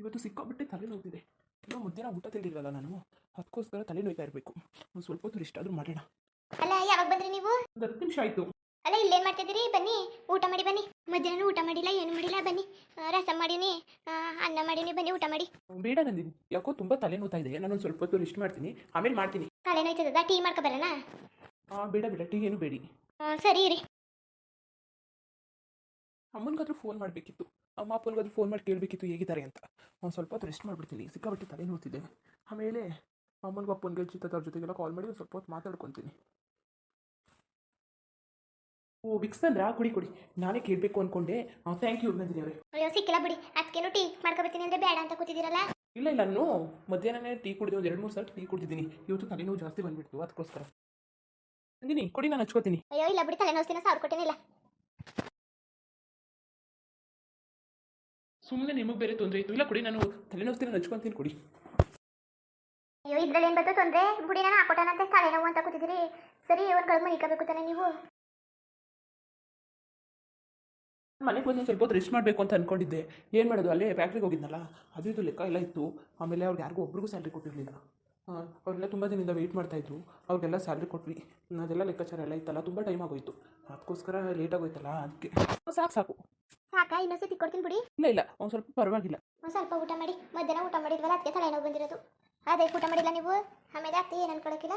ಇವತ್ತು ಸಿಕ್ಕಾಬಿಟ್ಟೆ ತಲೆ ನೋವ್ತಿದೆ ಇನ್ನೂ ಮಧ್ಯಾಹ್ನ ಊಟ ತಿಂದಿರಲ್ಲ ನಾನು. ಅದಕ್ಕೋಸ್ಕರ ತಲೆ ನೋಯ್ತಾ ಇರಬೇಕು. ಒಂದು ಸ್ವಲ್ಪ ಹೊತ್ತು ಇಷ್ಟ ಆದರೂ ಮಾಡೋಣ. ಅಲ್ಲ ಯಾವಾಗ ಬಂದ್ರಿ ನೀವು? ಒಂದು ಹತ್ತು ನಿಮಿಷ ಆಯಿತು. ಅಲ್ಲ ಇಲ್ಲೇನು ಮಾಡ್ತಿದ್ದೀರಿ? ಬನ್ನಿ ಊಟ ಮಾಡಿ ಬನ್ನಿ. ಮಧ್ಯಾಹ್ನ ಊಟ ಮಾಡಿಲ್ಲ ಏನು ಮಾಡಿಲ್ಲ ಬನ್ನಿ. ರಸ ಮಾಡೀನಿ ಅನ್ನ ಮಾಡೀನಿ ಬನ್ನಿ ಊಟ ಮಾಡಿ. ಬೇಡ ನಂದಿನಿ. ಯಾಕೋ ತುಂಬ ತಲೆ ನೋತಾ ಇದೆ. ನಾನು ಒಂದು ಸ್ವಲ್ಪ ಹೊತ್ತು ರೆಸ್ಟ್ ಮಾಡ್ತೀನಿ. ಆಮೇಲೆ ಮಾಡ್ತೀನಿ. ತಲೆನೋಯ್ತದ ಟೀ ಮಾಡ್ಕೊ ಬರೋಣ? ಬೇಡ ಬೇಡ. ಟೀ ಏನು ಬೇಡಿ. ಸರಿ ರೀ ಅಮ್ಮನಿಗಾದ್ರೂ ಫೋನ್ ಮಾಡಬೇಕಿತ್ತು. ಅಮ್ಮ ಅಪ್ಪನಿಗಾದ್ರೂ ಫೋನ್ ಮಾಡಿ ಕೇಳಬೇಕಿತ್ತು ಹೇಗಿದ್ದಾರೆ ಅಂತ. ಒಂದು ಸ್ವಲ್ಪ ಹೊತ್ತು ರೆಸ್ಟ್ ಮಾಡಿಬಿಡ್ತೀನಿ ಸಿಕ್ಕಾಬಿಟ್ಟು ತಲೆ ನೋಡ್ತಿದ್ದೆ ಆಮೇಲೆ ಅಮ್ಮನಿಗೂ ಅಪ್ಪನಿಗೆ ಚಿತ್ತದವ್ರ ಜೊತೆಗೆಲ್ಲ ಕಾಲ್ ಮಾಡಿ ಒಂದು ಸ್ವಲ್ಪ ಹೊತ್ತು ಮಾತಾಡ್ಕೊತೀನಿ. ಓ ವಿಕ್ಸ್ ಅಂದ್ರೆ ಕುಡಿ ಕುಡಿ. ನಾನೇ ಕೇಳಬೇಕು ಅನ್ಕೊಂಡೆ. ಥ್ಯಾಂಕ್ ಯು ನಂದಿನಿ ಅವರೇ. ಅಯ್ಯೋ ಸಿಕ್ಕಿಲ್ಲ ಬಿಡಿ. ಅದಕ್ಕೇನು ಟೀ ಮಾಡ್ಕೊ ಬರ್ತೀನಿ ಅಂದ್ರೆ ಬೇಡ ಅಂತ ಕೂತಿದ್ದೀರಲ್ಲ? ಇಲ್ಲ ಇಲ್ಲ ನಾನು ಮಧ್ಯಾಹ್ನನೇ ಟೀ ಕುಡಿದೆ ಒಂದು ಎರಡು ಮೂರು ಸಲ ಟೀ ಕುಡಿದಿದ್ದೀನಿ. ಇವತ್ತು ತಲೆನೋವು ಜಾಸ್ತಿ ಬಂದ್ಬಿಡ್ತು ಅದಕ್ಕೋಸ್ಕರ. ನಂದಿನಿ ಕೊಡಿ ನಾನು ಹಚ್ಕೋತೀನಿ. ಅಯ್ಯೋ ಇಲ್ಲ ಬಿಡಿ. ತಲೆನೋಸ್ತಿನ ಸಾವಿರ ಕೊಟ್ಟೇನಿಲ್ಲ ಸುಮ್ಮನೆ ನಿಮಗೆ ಬೇರೆ ತೊಂದರೆ ಇತ್ತು. ಇಲ್ಲ ಕೊಡಿ ನಾನು ತಲೆನೋವ್ತೀನಿ ನಚ್ಕೊಂತೀನಿ ಕೊಡಿ. ಅಯ್ಯೋ ಇದ್ರಲ್ಲಿ ಏನು ಬರ್ತದೆ ತೊಂದರೆ? ಗುಡಿ ನಾನು ಹಾಕೊಟ್ಟನಂತೆ ತಲೆನೋವು ಅಂತ ಕೂತಿದ್ದೀರಿ ಸರಿ ಅವ್ರುಗಳು ಮನಿಕಬೇಕು ತಾನೆ ನೀವು? ಮನೆಗೆ ಬಂದು ಸ್ವಲ್ಪ ಹೊತ್ತು ರೆಸ್ಟ್ ಮಾಡಬೇಕು ಅಂತ ಅನ್ಕೊಂಡಿದ್ದೆ. ಏನು ಮಾಡೋದು ಅಲ್ಲೇ ಫ್ಯಾಕ್ಟ್ರಿಗೆ ಹೋಗಿದ್ನಲ್ಲ ಅದು ಇದು ಲೆಕ್ಕ ಎಲ್ಲ ಇತ್ತು. ಆಮೇಲೆ ಅವ್ರಿಗೆ ಯಾರಿಗೂ ಒಬ್ರಿಗೂ ಸ್ಯಾಲ್ರಿ ಕೊಟ್ಟಿರಲಿಲ್ಲ. ಅವರೆಲ್ಲ ತುಂಬ ದಿನದಿಂದ ವೆಯ್ಟ್ ಮಾಡ್ತಾಯಿದ್ರು ಅವ್ರಿಗೆಲ್ಲ ಸ್ಯಾಲ್ರಿ ಕೊಟ್ವಿ. ಅದೆಲ್ಲ ಲೆಕ್ಕಾಚಾರ ಎಲ್ಲ ಇತ್ತಲ್ಲ ತುಂಬ ಟೈಮ್ ಆಗೋಯ್ತು. ಅದಕ್ಕೋಸ್ಕರ ಲೇಟ್ ಆಗೋಯ್ತಲ್ಲ ಅದಕ್ಕೆ. ಸಾಕು ಸಾಕು. ಸಾಕಾ ಇನ್ನೊಂದ್ಸತಿ ಕೊಡ್ತೀನಿ ಬಿಡಿ. ಇಲ್ಲ ಇಲ್ಲ ಒಂದು ಸ್ವಲ್ಪ ಪರವಾಗಿಲ್ಲ. ಒಂದು ಸ್ವಲ್ಪ ಊಟ ಮಾಡಿ ಮಧ್ಯಾಹ್ನ ಊಟ ಮಾಡಿದ್ವಲ್ಲ ಅದಕ್ಕೆ ತಲೆನೋವು ಬಂದಿರೋದು. ಅದೇ ಊಟ ಮಾಡಿಲ್ಲ ನೀವು? ಆಮೇಲೆ ಅತ್ತೆ ಏನು ಅನ್ಕೊಳಕಿಲ್ಲ?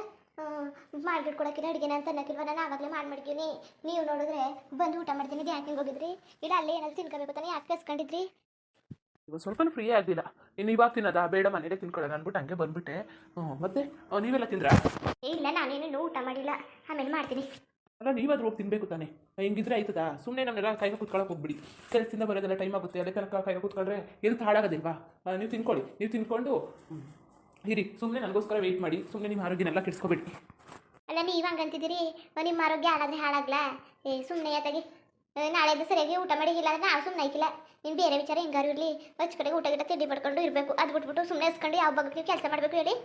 ಮಾಡ್ಬಿಟ್ಟು ಕೊಡೋಕಿಲ್ಲ ಅಡುಗೆನ ಅಂತ ಅನ್ನಕ್ಕಿಲ್ವ ನಾನು ಆವಾಗಲೇ ಮಾಡಿ ಮಡ್ತೀನಿ ನೀವು ನೋಡಿದ್ರೆ ಬಂದು ಊಟ ಮಾಡ್ತೀನಿ ಯಾಕೆ ಹೋಗಿದ್ರಿ? ಇಲ್ಲ ಅಲ್ಲೇ ಏನಾದ್ರು ತಿನ್ಕೋಬೇಕು ತಾನೆ ಯಾಕೆ ಕಸ್ಕೊಂಡಿದ್ರಿ? ಇವಾಗ ಸ್ವಲ್ಪ ಫ್ರೀ ಆಗಿಲ್ಲ ಇನ್ನು ಇವಾಗ ತಿನ್ನದ? ಬೇಡ ಮನೇಲೆ ತಿನ್ಕೊಳ್ಳೋಣ ಅಂದ್ಬಿಟ್ಟು ಹಂಗೆ ಬಂದ್ಬಿಟ್ಟೆ. ಹ್ಞೂ ಮತ್ತೆ? ನೀವೆಲ್ಲ ತಿಂದ್ರ? ಏ ಇಲ್ಲ ನಾನೇನು ಊಟ ಮಾಡಿಲ್ಲ. ಆಮೇಲೆ ಮಾಡ್ತೀನಿ. ಅಲ್ಲ ನೀವಾದ್ರೂ ಹೋಗಿ ತಿನ್ಬೇಕು ತಾನೆ? ಹಿಂಗಿದ್ರೆ ಆಯ್ತದಾ? ಸುಮ್ಮನೆ ನಮ್ಮೆಲ್ಲ ಕೈಗೆ ಕೂತ್ಕೊಳ್ಳೋಕೆ ಹೋಗ್ಬಿಡಿ. ಕೆಲಸದಿಂದ ಬರೋದೆಲ್ಲ ಟೈಮ್ ಆಗುತ್ತೆ. ಅದೇ ತನಕ ಕೈಗೆ ಕುತ್ಕೊಂಡ್ರೆ ಎಲ್ತ್ ಹಾಳಾಗೋದಿಲ್ವಾ? ನೀವು ತಿನ್ಕೊಳ್ಳಿ. ನೀವು ತಿನ್ಕೊಂಡು ಇರಿ. ಸುಮ್ಮನೆ ನನಗೋಸ್ಕರ ವೆಯ್ಟ್ ಮಾಡಿ. ಸುಮ್ಮನೆ ನಿಮ್ಮ ಆರೋಗ್ಯನೆಲ್ಲ ಕೆಡಿಸ್ಕೊಬೇಡಿ. ಅಲ್ಲ ನೀವು ಇವಾಗ ಅಂತಿದ್ದೀರಿ? ನಿಮ್ಮ ಆರೋಗ್ಯ ಹಾಳಾದ್ರೆ ಹಾಳಾಗ್ಲ? ಏ ಸುಮ್ಮನೆ ಯಾತಾಗಿ ನಾಳೆ ಸರಿಯಾಗಿ ಊಟ ಮಾಡಿಲ್ಲ ಅಂದ್ರೆ ನಾವು ಸುಮ್ಮನೆ ಐಕಿಲ್ಲ ನಿಮ್ಮ ಬೇರೆ ವಿಚಾರ ಹಿಂಗಾರು ಇರಲಿ. ಹಚ್ಚ ಕಡೆಗೆ ಊಟ ಗಿಟ ತಿಂಡಿ ಪಡ್ಕೊಂಡು ಇರಬೇಕು. ಅದು ಬಿಟ್ಬಿಟ್ಟು ಸುಮ್ಮನೆ ಹಸ್ಕೊಂಡು ಯಾವ ಬಗ್ಗೆ ಕೆಲಸ ಮಾಡಬೇಕು ಹೇಳಿ.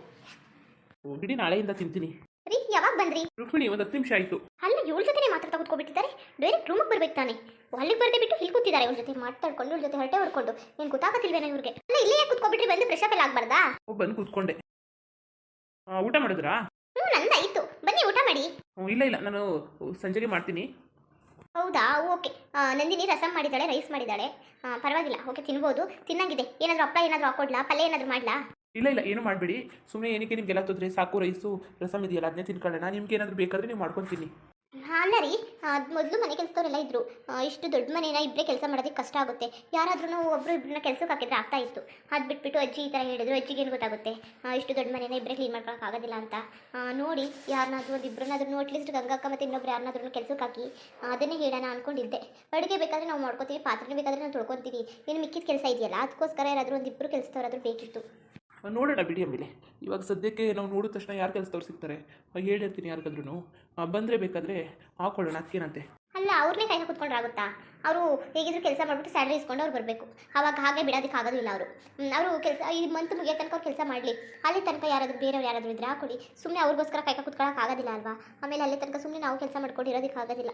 ಬಿಡಿ ನಾಳೆಯಿಂದ ತಿಂತೀನಿ. ರೀ ಯಾವಾಗ ಬಂದ್ರಿ? ರುಕ್ಮಿಣಿ ಒಂದು ಹತ್ತು ನಿಮಿಷ ಆಯ್ತು. ಅಲ್ಲಿ ಇವಳ ಜೊತೆ ಮಾತಾಡ್ತಾ ಕೂತ್ಕೊಬಿಟ್ಟಿದ್ದಾರೆ. ಡೈರೆಕ್ಟ್ ರೂಮಿಗೆ ಬರ್ಬೇಕು ತಾನೆ. ಅಲ್ಲಿಗೆ ಬರದೆ ಬಿಟ್ಟು ಇಲ್ಲಿ ಕೂತಿದ್ದಾರೆ. ಇವ್ರ ಜೊತೆ ಮಾತಾಡ್ಕೊಂಡು ಇವ್ರ ಜೊತೆ ಹೊರಟೆ ಹೊಡ್ಕೊಂಡು ಏನು ಗೊತ್ತಾಗತ್ತಿಲ್ವೇನೋ ಇವ್ರಿಗೆ. ಅಲ್ಲ ಇಲ್ಲೇ ಕೂತ್ಕೊಬಿಟ್ರಿ? ಬಂದು ಫ್ರೆಶ್ ಅಪ್ ಎಲ್ಲ ಆಗ್ಬಾರ್ದಾ? ಬಂದು ಕೂತ್ಕೊಂಡೆ. ಆ, ಊಟ ಮಾಡಿದ್ರಾ? ಹ್ಞೂ ನಂದಾಯ್ತು ಬನ್ನಿ ಊಟ ಮಾಡಿ. ಇಲ್ಲ ಇಲ್ಲ. ನಾನು ಸಂಜೆಗೆ ಮಾಡ್ತೀನಿ. ಹೌದಾ? ಓಕೆ. ನಂದಿನಿ ರಸಂ ಮಾಡಿದ್ದಾಳೆ ರೈಸ್ ಮಾಡಿದ್ದಾಳೆ. ಪರವಾಗಿಲ್ಲ. ಓಕೆ ತಿನ್ಬೋದು. ತಿನ್ನಂಗಿದೆ. ಏನಾದರೂ ಅಪ್ಪ ಏನಾದರೂ ಹಾಕೊಡ್ಲಾ? ಪಲ್ಯ ಏನಾದರೂ ಮಾಡ್ಲಾ? ಇಲ್ಲ ಇಲ್ಲ, ಏನು ಮಾಡಬೇಡಿ. ಸುಮ್ಮನೆ ಏನಕ್ಕೆ ನಿಮಗೆಲ್ಲ ತೊಂದರೆ? ಸಾಕು, ರೈಸು ರಸಮ್ ಇದೆಯಲ್ಲ, ಅದನ್ನೇ ತಿನ್ಕೊಳ್ಳೋಣ. ನಿಮ್ಗೆ ಏನಾದರೂ ಬೇಕಾದರೆ ನೀವು ಮಾಡ್ಕೊತೀನಿ. ಅಲ್ಲ ರೀ ಅದು ಮೊದಲು ಮನೆ ಕೆಲಸದವರೆಲ್ಲ ಇದ್ರು. ಇಷ್ಟು ದೊಡ್ಡ ಮನೇನ ಇಬ್ಬರೇ ಕೆಲಸ ಮಾಡೋದಕ್ಕೆ ಕಷ್ಟ ಆಗುತ್ತೆ. ಯಾರಾದ್ರೂ ಒಬ್ಬರು ಇಬ್ಬರನ್ನ ಕೆಲಸಕ್ಕೆ ಹಾಕಿದ್ರೆ ಆಗ್ತಾ ಇತ್ತು. ಅದು ಬಿಟ್ಬಿಟ್ಟು ಅಜ್ಜಿ ಈ ಥರ ಹೇಳಿದ್ರು, ಅಜ್ಜಿಗೆ ಏನು ಗೊತ್ತಾಗುತ್ತೆ? ಇಷ್ಟು ದೊಡ್ಡ ಮನೇನ ಇಬ್ಬರೇ ಕ್ಲೀನ್ ಆಗೋದಿಲ್ಲ ಅಂತ. ನೋಡಿ ಯಾರನ್ನಾದ್ರೂ ಒಂದು ಇಬ್ಬರನ್ನಾದ್ರೂ ಅಟ್ಲೀಸ್ಟ್ ಗಂಗಕ್ಕ ಮತ್ತು ಇನ್ನೊಬ್ರು ಯಾರನ್ನಾದ್ರೂ ಕೆಲಸಕ್ಕೆ ಹಾಕಿ, ಅದನ್ನೇ ಹೇಳೋಣ ಅನ್ಕೊಂಡಿದ್ದೆ. ಅಡುಗೆ ಬೇಕಾದರೆ ನಾವು ಮಾಡ್ಕೋತೀವಿ ಪಾತ್ರೆ ಬೇಕಾದರೆ ನಾವು ತೊಳ್ಕೊತೀವಿ ಇನ್ನು ಮಿಕ್ಕಿದ ಕೆಲಸ ಇದೆಯಲ್ಲ, ಅದಕ್ಕೋಸ್ಕರ ಯಾರಾದರೂ ಒಂದು ಇಬ್ಬರು ಕೆಲಸದವರಾದ್ರೂ ಬೇಕಿತ್ತು. ನೋಡೋಣ ಬಿಡಿ ಆಮೇಲೆ. ಇವಾಗ ಸದ್ಯಕ್ಕೆ ನಾವು ನೋಡಿದ ತಕ್ಷಣ ಯಾರು ಕೆಲಸ ಸಿಗ್ತಾರೆ? ಆ, ಹೇಳಿರ್ತೀನಿ ಯಾರಿಗಾದ್ರೂ ಬಂದರೆ ಬೇಕಾದ್ರೆ ಹಾಕೊಳ್ಳೋಣ ಅದಕ್ಕೇನಂತೆ ಅಲ್ಲ ಅವ್ರನ್ನೇ ಕೈ ಕುತ್ಕೊಂಡ್ರೆ ಆಗುತ್ತಾ? ಅವರು ಹೇಗಿದ್ರು ಕೆಲಸ ಮಾಡಿಬಿಟ್ಟು ಸ್ಯಾಲ್ರಿ ಇಸ್ಕೊಂಡು ಅವ್ರು ಬರಬೇಕು. ಅವಾಗ ಹಾಗೆ ಬಿಡೋದಕ್ಕೆ ಆಗೋದಿಲ್ಲ ಅವರು. ಅವರು ಕೆಲಸ ಈ ಮಂತ್ ಮುಗಿಯೋ ತನಕ ಅವ್ರು ಕೆಲಸ ಮಾಡಲಿ. ಅಲ್ಲಿ ತನಕ ಯಾರಾದರೂ ಬೇರೆಯವ್ರು ಯಾರಾದರೂ ಇದ್ರೆ ಹಾಕೊಡಿ. ಸುಮ್ಮನೆ ಅವ್ರಿಗೋಸ್ಕರ ಕೈ ಕುತ್ಕೊಳ್ಳೋಕೆ ಆಗೋದಿಲ್ಲ ಅಲ್ವಾ? ಆಮೇಲೆ ಅಲ್ಲಿ ತನಕ ಸುಮ್ಮನೆ ನಾವು ಕೆಲಸ ಮಾಡ್ಕೊಂಡು ಇರೋದಕ್ಕೆ ಆಗೋದಿಲ್ಲ.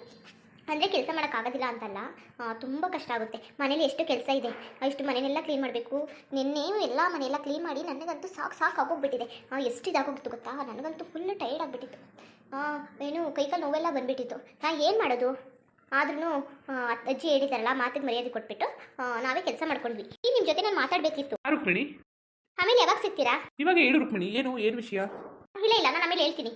ಅಂದರೆ ಕೆಲಸ ಮಾಡೋಕ್ಕಾಗೋದಿಲ್ಲ ಅಂತಲ್ಲ. ತುಂಬ ಕಷ್ಟ ಆಗುತ್ತೆ. ಮನೇಲಿ ಎಷ್ಟು ಕೆಲಸ ಇದೆ? ಇಷ್ಟು ಮನೆಯೆಲ್ಲ ಕ್ಲೀನ್ ಮಾಡಬೇಕು. ನಿನ್ನೇನು ಎಲ್ಲ ಮನೆಯೆಲ್ಲ ಕ್ಲೀನ್ ಮಾಡಿ ನನಗಂತೂ ಸಾಕು ಸಾಕು ಆಗೋಗ್ಬಿಟ್ಟಿದೆ. ಎಷ್ಟು ಇದಾಗೋಗ್ಬಿಟ್ಟು ಗೊತ್ತಾ? ನನಗಂತೂ ಫುಲ್ ಟೈರ್ಡ್ ಆಗಿಬಿಟ್ಟಿತ್ತು. ಏನು ಕೈಕಾಲು ನೋವೆಲ್ಲ ಬಂದುಬಿಟ್ಟಿತ್ತು. ನಾನು ಏನು ಮಾಡೋದು? ಆದ್ರೂ ಅಜ್ಜಿ ಹೇಳಿದಾರಲ್ಲ ಮಾತಿಗೆ ಮರ್ಯಾದೆ ಕೊಟ್ಬಿಟ್ಟು ನಾವೇ ಕೆಲಸ ಮಾಡ್ಕೊಂಡ್ವಿ. ಈ ನಿಮ್ಮ ಜೊತೆ ನಾನು ಮಾತಾಡಬೇಕಿತ್ತು. ರುಕ್ಮಿಣಿ? ಆಮೇಲೆ ಯಾವಾಗ ಸಿಗ್ತೀರಾ? ಇವಾಗ ಹೇಳು ರುಕ್ಮಿಣಿ. ಏನು ಏನು ವಿಷಯ? ಇಲ್ಲ ಇಲ್ಲ ನಾನು ಆಮೇಲೆ ಹೇಳ್ತೀನಿ.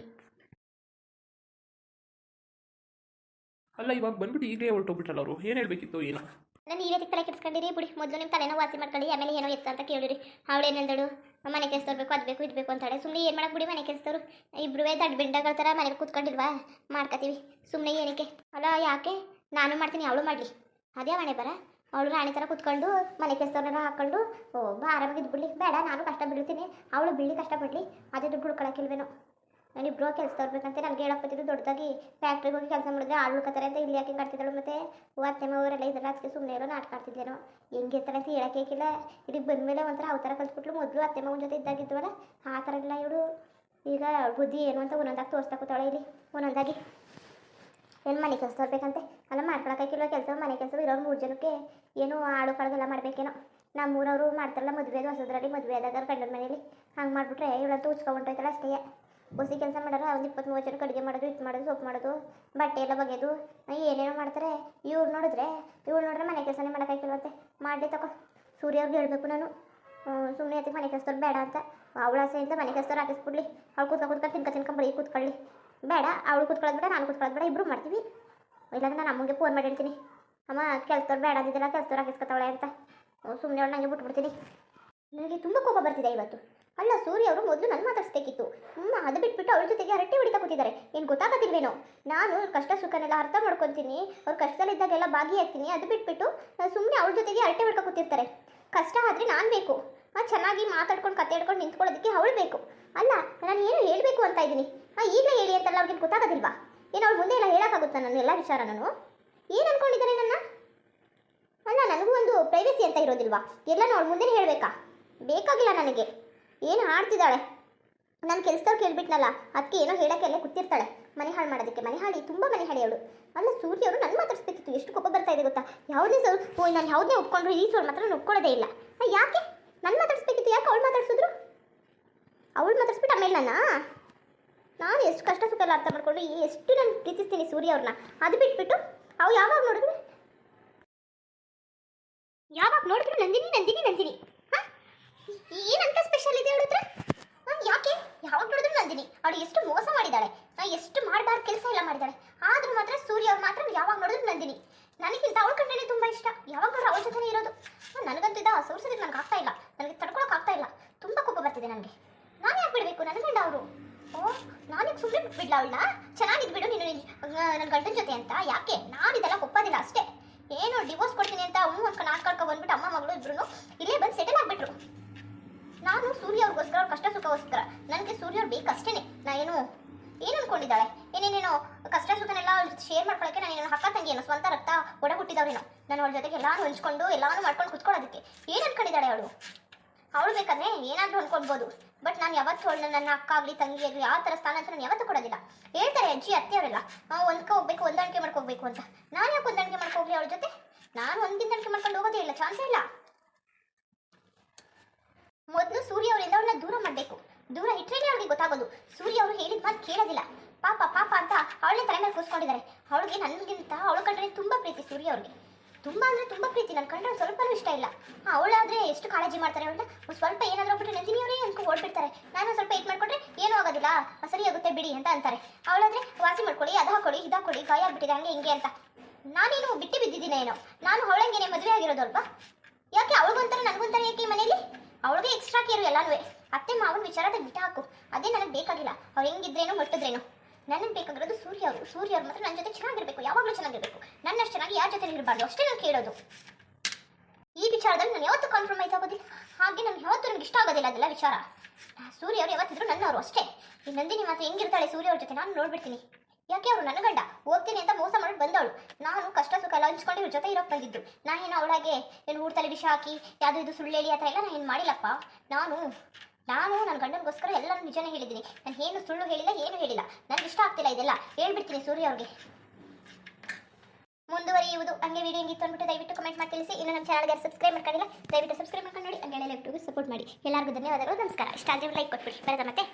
ಅಲ್ಲ, ಇವಾಗ ಬಂದ್ಬಿಟ್ಟು ಈಗಲೇ ಹೊರಟೋಗ್ಬಿಟ್ರಲ್ಲ ಅವರು. ಏನು ಹೇಳ್ಬೇಕಿತ್ತು, ಏನು? ನಾನು ನೀವೇ ತಲೆ ಕೆಡ್ಸ್ಕೊಂಡಿರಿ, ಬಿಡಿ. ಮೊದಲು ನಿಮ್ಮ ತಲೆನೋ ವಾಸಿ ಮಾಡ್ಕೊಳ್ಳಿ, ಆಮೇಲೆ ಏನೋ ಎತ್ತ ಅಂತ ಕೇಳಿರಿ. ಅವಳೇನಂದಳು ಮನೆ ಕೆಲಸದವ್ರು ಬೇಕು, ಅದು ಬೇಕು, ಇದು ಬೇಕು ಅಂತಾಳೆ. ಸುಮ್ಮನೆ ಏನು ಮಾಡಕ್ಕೆ ಬಿಡಿ ಮನೆ ಕೆಲಸದವ್ರು. ಇಬ್ಬರು ದಡ್ಡ ಬೆಂಡಗಳ ಥರ ಮನೇಲಿ ಕೂತ್ಕೊಂಡಿಲ್ವಾ? ಮಾಡ್ಕೊತೀವಿ. ಸುಮ್ಮನೆ ಏನಕ್ಕೆ? ಅಲ್ಲ, ಯಾಕೆ? ನಾನು ಮಾಡ್ತೀನಿ, ಅವಳು ಮಾಡಲಿ. ಅದೇ ಮನೆ ಬರ. ಅವಳು ರಾಣಿ ಥರ ಕೂತ್ಕೊಂಡು ಮನೆ ಕೆಲಸದವ್ರನ್ನ ಹಾಕೊಂಡು, ಓ ಬಾ ಆರಾಮಾಗಿದ್ದು ಬಿಡಲಿ ಬೇಡ, ನಾನು ಕಷ್ಟ ಬಿಡ್ತೀನಿ. ಅವಳು ಬೀಳಿ ಕಷ್ಟಪಡಲಿ. ಅದೇ ದುಡ್ಡು ಹುಡ್ಕೊಳಕ್ಕಿಲ್ವೇನೋ ಇಬ್ಬರು ಕೆಲಸ ತೋರ್ಬೇಕಂತ ನನಗೆ ಹೇಳಕ್ ಬತ್ತಿದ್ದು ದೊಡ್ಡದಾಗಿ ಫ್ಯಾಕ್ಟ್ರಿಗೆ ಹೋಗಿ ಕೆಲಸ ಮಾಡಿದ್ರೆ ಆಳು ಉಳ್ಕೊತಾರೆ ಅಂತ ಇಲ್ಲಿ ಯಾಕೆ ಮಾಡ್ತಿದ್ದಳು ಮತ್ತೆ? ಅತ್ತೆಮ್ಮ ಅವರೆಲ್ಲ ಇದ್ರಲ್ಲ ಅದಕ್ಕೆ ಸುಮ್ಮನೆ ಇರೋ ನಾಟಕ ಆಡ್ತಿದ್ದೇನೋ ಹೆಂಗಿರ್ತಾರೆ ಅಂತ ಹೇಳಕ್ಕೆ ಏಕಿಲ್ಲ ಇಲ್ಲಿಗೆ ಬಂದಮೇಲೆ ಒಂಥರ ಅವತಾರ ಕಲ್ತ್ಬಿಟ್ಲು. ಮೊದಲು ಅತ್ತೆ ಮಗನ ಜೊತೆ ಇದ್ದಾಗಿದ್ದವಲ್ಲ, ಆ ಥರ ಇಲ್ಲ ಇವಳು. ಈಗ ಬುದ್ಧಿ ಏನು ಅಂತ ಒಂದೊಂದಾಗಿ ತೋರಿಸ್ತಾ ಕೂತಾಳೆ ಇಲ್ಲಿ. ಒಂದೊಂದಾಗಿ. ಏನು ಮನೆ ಕೆಲಸ ತರಬೇಕಂತೆ? ಅಲ್ಲ ಮಾಡ್ಕೊಳಕ್ಕಾಗಿಲ್ವ ಕೆಲಸ? ಮನೆ ಕೆಲಸ ಇರೋರು ಮೂರು ಜನಕ್ಕೆ ಏನು ಆಳು ಕಳೆದೆಲ್ಲ ಮಾಡಬೇಕೇನೋ. ನಮ್ಮೂರವರು ಮಾಡ್ತಾರಲ್ಲ ಮದುವೆ ಹೊಸದ್ರಲ್ಲಿ ಮದುವೆ ಆದಾಗ ಗಂಡನ ಮನೇಲಿ ಹಂಗೆ ಮಾಡಿಬಿಟ್ರೆ ಇವಳಂತೂ ಉಚ್ಕೊಂಡ್ಬಿಟ್ಟೈತಲ್ಲ ಅಷ್ಟೇ. ಹೊಸಿ ಕೆಲಸ ಮಾಡೋರು ಒಂದು ಇಪ್ಪತ್ತು ಮೂವತ್ತು ಜನಕ್ಕೆ ಅಡುಗೆ ಮಾಡೋದು, ಇದು ಮಾಡೋದು ಸೊಪ್ಪು ಮಾಡೋದು, ಬಟ್ಟೆ ಎಲ್ಲ ಬಗೆಯೋದು ಏನೇನೋ ಮಾಡ್ತಾರೆ. ಇವ್ರು ನೋಡಿದ್ರೆ ಇವ್ರು ನೋಡಿದ್ರೆ ಮನೆ ಕೆಲಸನೇ ಮಾಡೋಕ್ಕಾಗಿಲ್ವಂತೆ ಮಾಡಲಿ ತಗೋ ಸೂರ್ಯವ್ರಿಗೆ ಹೇಳಬೇಕು ನಾನು. ಸುಮ್ಮನೆ ಅದಕ್ಕೆ ಮನೆ ಕೆಲಸದವ್ರು ಬೇಡ ಅಂತ. ಅವಳ ಆಸೆಯಿಂದ ಮನೆ ಕೆಲಸದವ್ರು ಹಾಕಿಸ್ಬಿಡ್ಲಿ. ಅವ್ಳು ಕೂತ್ಕೊಂಡು ಕೂತ್ಕೊಂಡು ತಿನ್ಕ ತಿನ್ಕೊಂಡು ಬರೀ ಕೂತ್ಕೊಳ್ಳಿ. ಬೇಡ, ಅವಳು ಕೂತ್ಕೊಳ್ಳೋದು ಬೇಡ, ನಾನು ಕೂತ್ಕೊಳ್ಳೋದು ಬೇಡ ಇಬ್ಬರು ಮಾಡ್ತೀವಿ. ಇಲ್ಲಾಂದ್ರೆ ನಾನು ಅಮ್ಮಗೆ ಫೋನ್ ಮಾಡಿ ಹೇಳ್ತೀನಿ. ಅಮ್ಮ, ಕೆಲಸದವ್ರು ಬೇಡ ಅಂದಿದ್ದಿಲ್ಲ ಕೆಲಸದವ್ರು ಹಾಕಿಸ್ಕೊತಾವಳೆ ಅಂತ. ಸುಮ್ಮನೆ ಅವಳು ನನಗೆ ಬಿಟ್ಬಿಡ್ತೀನಿ. ನನಗೆ ತುಂಬ ಕೋಪ ಬರ್ತಿದೆ ಇವತ್ತು. ಅಲ್ಲ ಸೂರ್ಯ ಅವರು ಮೊದಲು ನನ್ನ ಮಾತಾಡಿಸ್ಬೇಕಿತ್ತು. ಹ್ಞೂ ಅದು ಬಿಟ್ಬಿಟ್ಟು ಅವಳ ಜೊತೆಗೆ ಹರಟೆ ಹೊಡಿತಾ ಕೂತಿದ್ದಾರೆ. ಏನು ಗೊತ್ತಾಗತ್ತಿಲ್ವೇನೋ ನಾನು ಕಷ್ಟ ಸುಖನೆಲ್ಲ ಅರ್ಥ ಮಾಡ್ಕೊತೀನಿ, ಅವ್ರ ಕಷ್ಟದಲ್ಲಿದ್ದಾಗೆಲ್ಲ ಭಾಗಿಯಾಗ್ತೀನಿ, ಅದು ಬಿಟ್ಬಿಟ್ಟು ಸುಮ್ಮನೆ ಅವಳ ಜೊತೆಗೆ ಹರಟೆ ಹೊಡ್ಕೊ ಕೂತಿರ್ತಾರೆ. ಕಷ್ಟ ಆದರೆ ನಾನು ಬೇಕು. ಆ, ಚೆನ್ನಾಗಿ ಮಾತಾಡ್ಕೊಂಡು, ಕತೆ ಹಿಡ್ಕೊಂಡು ನಿಂತ್ಕೊಳ್ಳೋದಕ್ಕೆ ಅವಳು ಬೇಕು. ಅಲ್ಲ, ನಾನು ಏನು ಹೇಳಬೇಕು ಅಂತ ಇದ್ದೀನಿ. ಈಗಲೇ ಹೇಳಿ ಅಂತಲ್ಲ ಅವ್ರಿಗೆ ಗೊತ್ತಾಗೋದಿಲ್ವಾ? ಏನು ಅವ್ಳು ಮುಂದೆ ಎಲ್ಲ ಹೇಳೋಕ್ಕಾಗುತ್ತಾ ನಾನು ಎಲ್ಲ ವಿಚಾರ ನಾನು ಏನು ಅನ್ಕೊಂಡಿದ್ದಾರೆ ನನ್ನ? ಅಲ್ಲ, ನನಗೂ ಒಂದು ಪ್ರೈವೇಸಿ ಅಂತ ಇರೋದಿಲ್ವಾ? ಎಲ್ಲನೂ ಅವಳು ಮುಂದೆ ಹೇಳಬೇಕಾ? ಬೇಕಾಗಿಲ್ಲ ನನಗೆ. ಏನು ಆಡ್ತಿದ್ದಾಳೆ? ನಾನು ಕೆಲಸದವ್ರು ಕೇಳ್ಬಿಟ್ನಲ್ಲ ಅದಕ್ಕೆ ಏನೋ ಹೇಳೋಕ್ಕೆಲ್ಲ ಕೂತಿರ್ತಾಳೆ. ಮನೆ ಹಾಳು ಮಾಡೋದಕ್ಕೆ. ಮನೆ ಹಾಳಿ ತುಂಬ ಮನೆ ಹಾಳಿ ಅವಳು. ಅಲ್ಲ ಸೂರ್ಯ ಅವರು ನನ್ನ ಮಾತಾಡಿಸ್ಬೇಕಿತ್ತು ಎಷ್ಟು ಕೋಪ ಬರ್ತಾ ಇದೆ ಗೊತ್ತಾ? ಯಾವುದೇ ಓ, ನಾನು ಯಾವುದೇ ಒಪ್ಕೊಂಡ್ರು ಈ ಸೋಲ್ ಮಾತ್ರ ಒಪ್ಕೊಳ್ಳೋದೇ ಇಲ್ಲ. ಯಾಕೆ? ನನ್ನ ಮಾತಾಡಿಸ್ಬೇಕಿತ್ತು, ಯಾಕೆ ಅವಳು ಮಾತಾಡ್ಸಿದ್ರು? ಅವಳು ಮಾತಾಡಿಸ್ಬಿಟ್ಟು ಆಮೇಲೆ ನನ್ನ ನಾನು ಎಷ್ಟು ಕಷ್ಟ ಸುಖ ಎಲ್ಲ ಅರ್ಥ ಮಾಡ್ಕೊಂಡು ಎಷ್ಟು ನಾನು ಪ್ರೀತಿಸ್ತೀನಿ ಸೂರ್ಯ ಅವ್ರನ್ನ ಅದು ಬಿಟ್ಬಿಟ್ಟು, ಅವು ಯಾವಾಗ ನೋಡಿದ್ರು? ಯಾವಾಗ ನೋಡಿದ್ರು? ನಂದಿನಿ ನಂದಿನಿ ನಂದಿನಿ? ಏನಂತ ಸ್ಪೆಷಲ್ ಇದೆ ಹೇಳಿದ್ರೆ ಯಾಕೆ? ಯಾವಾಗ ನೋಡಿದ್ರು ನಂದಿನಿ. ಅವಳು ಎಷ್ಟು ಮೋಸ ಮಾಡಿದ್ದಾಳೆ. ಎಷ್ಟು ಮಾಡಬಾರ್ದು ಕೆಲಸ ಎಲ್ಲ ಮಾಡಿದ್ದಾಳೆ. ಆದ್ರೂ ಮಾತ್ರ ಸೂರ್ಯ ಅವ್ರು ಮಾತ್ರ ಯಾವಾಗ ನೋಡಿದ್ರು ನಂದಿನಿ. ನನಗಿಂತ ಅವಳ ಕಂಡೇ ತುಂಬಾ ಇಷ್ಟ. ಯಾವಾಗ ನೋಡ್ರು ಅವಳ ಜೊತೆನೇ ಇರೋದು. ನನಗಂತೂ ಇದ ಸೋರ್ಸೋದಕ್ಕೆ ನನಗೆ ಆಗ್ತಾ ಇಲ್ಲ. ನನಗೆ ತಡ್ಕೊಳಕ್ ಆಗ್ತಾ ಇಲ್ಲ. ತುಂಬಾ ಕೋಪ ಬರ್ತಿದೆ ನನಗೆ. ನಾನು ಯಾಕೆ ಬಿಡಬೇಕು? ನನ್ನ ಗಂಡ ಅವರು. ಓ, ನಾನೇ ಸುಮ್ಮನೆ ಬಿಟ್ಬಿಡ್ಲ ಅವಳನ್ನ? ಚೆನ್ನಾಗಿದ್ ಬಿಡು ನೀನು ನನ್ನ ಗಂಡನ ಜೊತೆ ಅಂತ? ಯಾಕೆ? ನಾನು ಇದೆಲ್ಲ ಅಷ್ಟೇ. ಏನು ಡಿವೋರ್ಸ್ ಕೊಡ್ತೀನಿ ಅಂತ ಹ್ಞೂ ಅನ್ಕೊಂಡು ನಾಟ್ಕಳ್ಕೊ ಬಂದ್ಬಿಟ್ಟು ಅಮ್ಮ, ಮಗಳು ಇಬ್ರು ಇಲ್ಲೇ ಬಂದು ಸೆಟಲ್ ಆಗ್ಬಿಟ್ರು. ನಾನು ಸೂರ್ಯ ಅವ್ರಿಗೋಸ್ಕರ ಅವ್ರ ಕಷ್ಟ ಸುಖಗೋಸ್ಕರ ನನಗೆ ಸೂರ್ಯ ಅವ್ರು ಬೇಕಷ್ಟೇನೆ. ನಾ ಏನು ಏನು ಅನ್ಕೊಂಡಿದ್ದಾಳೆ ಏನೇನೇನೋ ಕಷ್ಟ ಸುಖನೆಲ್ಲ ಶೇರ್ ಮಾಡ್ಕೊಳಕ್ಕೆ ನಾನು ಏನೋ ಹಕ್ಕ ತಂಗಿ ಏನೋ ಸ್ವಂತ ರಕ್ತ ಒಡ ಹುಟ್ಟಿದವ್ರೇನೋ ನಾನು ಅವಳ ಜೊತೆಗೆ ಎಲ್ಲಾನು ಹಂಚ್ಕೊಂಡು, ಎಲ್ಲಾನು ಮಾಡ್ಕೊಂಡು ಕುತ್ಕೊಳ್ಳೋದಕ್ಕೆ ಏನು ಅನ್ಕೊಂಡಿದ್ದಾಳೆ ಅವಳು? ಅವಳು ಬೇಕಾದ್ರೆ ಏನಾದರೂ ಅನ್ಕೊಳ್ಬೋದು. ಬಟ್ ನಾನು ಯಾವತ್ತೂ ಅವಳನ್ನ, ನನ್ನ ಅಕ್ಕ ಆಗಲಿ, ತಂಗಿ ಆಗಲಿ, ಯಾವ ಥರ ಸ್ಥಾನ ಅಂತ ನಾನು ಯಾವತ್ತೂ ಕೊಡೋದಿಲ್ಲ. ಹೇಳ್ತಾರೆ ಅಜ್ಜಿ, ಅತ್ತೆ ಅವರೆಲ್ಲ ಒಂದ್ಕೆ ಹೋಗ್ಬೇಕು ಹೊಂದಾಣಿಕೆ ಮಾಡ್ಕೋಬೇಕು ಅಂತ. ನಾನು ಯಾಕೆ ಹೊಂದಾಣಿಕೆ ಮಾಡ್ಕೋಗ್ಲಿ ಅವಳ ಜೊತೆ? ನಾನು ಹೊಂದಾಣಿಕೆ ಮಾಡ್ಕೊಂಡು ಹೋಗೋದೇ ಇಲ್ಲ, ಚಾನ್ಸೇ ಇಲ್ಲ. ಮೊದಲು ಸೂರ್ಯ ಅವರಿಂದ ಅವಳನ್ನ ದೂರ ಮಾಡಬೇಕು. ದೂರ ಇಟ್ಟರೆ ಅವಳಿಗೆ ಗೊತ್ತಾಗೋದು. ಸೂರ್ಯ ಅವರು ಹೇಳಿದ ಮಾತು ಕೇಳೋದಿಲ್ಲ. ಪಾಪ ಪಾಪ ಅಂತ ಅವಳೇ ತಲೆ ಮೇಲೆ ಕೂರಿಸ್ಕೊಂಡಿದ್ದಾರೆ ಅವಳಿಗೆ ನನಗಿಂತ ಅವಳು ಕಂಡ್ರೆ ತುಂಬ ಪ್ರೀತಿ ಸೂರ್ಯ ಅವ್ರಿಗೆ. ತುಂಬ ಅಂದರೆ ತುಂಬ ಪ್ರೀತಿ. ನನ್ನ ಕಂಡ್ರೆ ಸ್ವಲ್ಪನೂ ಇಷ್ಟ ಇಲ್ಲ. ಅವಳಾದ್ರೆ ಎಷ್ಟು ಕಾಳಜಿ ಮಾಡ್ತಾರೆ ಅವಳನ್ನ? ಸ್ವಲ್ಪ ಏನಾದರೂ ಬಿಟ್ಟು ನಂದಿನಿ ಅವರೇ ಅನ್ಕೊಂಡು ಓಡ್ಬಿಡ್ತಾರೆ. ನಾನು ಸ್ವಲ್ಪ ಇದು ಮಾಡ್ಕೊಂಡ್ರೆ ಏನೂ ಆಗೋದಿಲ್ಲ. ಸರಿ ಆಗುತ್ತೆ ಬಿಡಿ ಅಂತ ಅಂತಾರೆ. ಅವಳಾದರೆ ವಾಸಿ ಮಾಡ್ಕೊಳ್ಳಿ, ಅದು ಹಾಕೊಳ್ಳಿ, ಇದು ಹಾಕೊಳ್ಳಿ, ಗಾಯ ಆಗ್ಬಿಟ್ಟಿದೆ ಹಂಗೆ ಹಿಂಗೆ ಅಂತ. ನಾನೇನು ಬಿಟ್ಟು ಬಿದ್ದಿದ್ದೀನೇನೋ? ನಾನು ಅವಳಂಗೇನೆ ಮದುವೆ ಆಗಿರೋದಲ್ವಾ ಯಾಕೆ ಅವಳಿಗೊಂತಾರೆ ನನಗೊಂತಾರೆ ಯಾಕೆ ಕೇರು ಎಲ್ಲಾನು ಅತ್ತೆ ಮಾವನ ವಿಚಾರದಲ್ಲಿ ಬಿಟ್ಟ ಹಾಕು. ಅದೇ ನನಗೆ ಬೇಕಾಗಿಲ್ಲ. ಅವ್ರು ಹೆಂಗಿದ್ರೇನು ಮಟ್ಟದ್ರೇನು ನನಗೆ ಬೇಕಾಗಿರೋದು ಸೂರ್ಯ ಅವರು. ಸೂರ್ಯ ಅವ್ರು ಮಾತ್ರ ನನ್ನ ಜೊತೆ ಚೆನ್ನಾಗಿರ್ಬೇಕು. ಯಾವಾಗಲೂ ಚೆನ್ನಾಗಿರ್ಬೇಕು. ನನ್ನಷ್ಟು ಚೆನ್ನಾಗಿ ಯಾರ ಜೊತೆ ಇರಬಾರ್ದು? ಅಷ್ಟೇ ನಾನು ಕೇಳೋದು. ಈ ವಿಚಾರದಲ್ಲಿ ನಾನು ಯಾವತ್ತೂ ಕಾಂಪ್ರಮೈಸ್ ಆಗೋದಿಲ್ಲ. ಹಾಗೆ ನಾನು ಯಾವತ್ತೂ ನನಗೆ ಇಷ್ಟ ಆಗೋದಿಲ್ಲ ಅದೆಲ್ಲ ವಿಚಾರ. ಸೂರ್ಯ ಅವರು ಯಾವತ್ತಿದ್ರು ನನ್ನವರು ಅಷ್ಟೇ. ಈ ನಂದಿನಿ ಮಾತ್ರ ಹೆಂಗಿರ್ತಾಳೆ ಸೂರ್ಯ ಅವ್ರ ಜೊತೆ ನಾನು ನೋಡ್ಬಿಡ್ತೀನಿ. ಯಾಕೆ ಅವರು ನನ್ನ ಗಂಡ? ಹೋಗ್ತೀನಿ ಅಂತ ಮೋಸ ಮಾಡಿ ಬಂದವಳು. ನಾನು ಕಷ್ಟ ಸುಖ ಎಲ್ಲ ಹಂಚ್ಕೊಂಡು ಇವ್ರ ಜೊತೆ ಇರೋಕೆ ಬಂದಿದ್ದು. ನಾನೇನು ಅವಳಾಗೆ ಏನು ಊಟದಲ್ಲಿ ವಿಷ ಹಾಕಿ, ಯಾವುದು ಇದು ಸುಳ್ಳು ಹೇಳಿ ಆ ಥರ ಎಲ್ಲ ನಾನು ಏನು ಮಾಡಿಲ್ಲಪ್ಪ? ನಾನು ನಾನು ನನ್ನ ಗಂಡನಿಗೋಸ್ಕರ ಎಲ್ಲರೂ ನಿಜನೇ ಹೇಳಿದ್ದೀನಿ. ನಾನು ಏನು ಸುಳ್ಳು ಹೇಳಿಲ್ಲ, ಏನು ಹೇಳಿಲ್ಲ. ನನಗೆ ಇಷ್ಟ ಆಗ್ತಿಲ್ಲ ಇದೆಲ್ಲ. ಹೇಳ್ಬಿಡ್ತೀನಿ ಸೂರ್ಯ ಅವ್ರಿಗೆ. ಮುಂದುವರಿಯುವುದು. ಹಂಗೆ ವಿಡಿಯೋ ಹಿಂಗಿತ್ತು ಅಂದ್ಬಿಟ್ಟು ದಯವಿಟ್ಟು ಕಮೆಂಟ್ ಮಾಡಿ ತಿಳಿಸಿ. ಇನ್ನು ನಮ್ಮ ಚಾನಲ್ಗೆ ಸಬ್ಸ್ಕ್ರೈಬ್ ಮಾಡ್ಕೊಂಡಿಲ್ಲ, ದಯವಿಟ್ಟು ಸಬ್ಸ್ಕ್ರೈಬ್ ಮಾಡ್ಕೊಂಡು ನೋಡಿ. ಹಂಗೆ ಸಪೋರ್ಟ್ ಮಾಡಿ. ಎಲ್ಲರಿಗೂ ಧನ್ಯವಾದಗಳು. ನಮಸ್ಕಾರ. ಇಷ್ಟ ಆದರೆ ಲೈಕ್ ಕೊಟ್ಬಿಡಿ. ಬರೋದ ಮತ್ತೆ.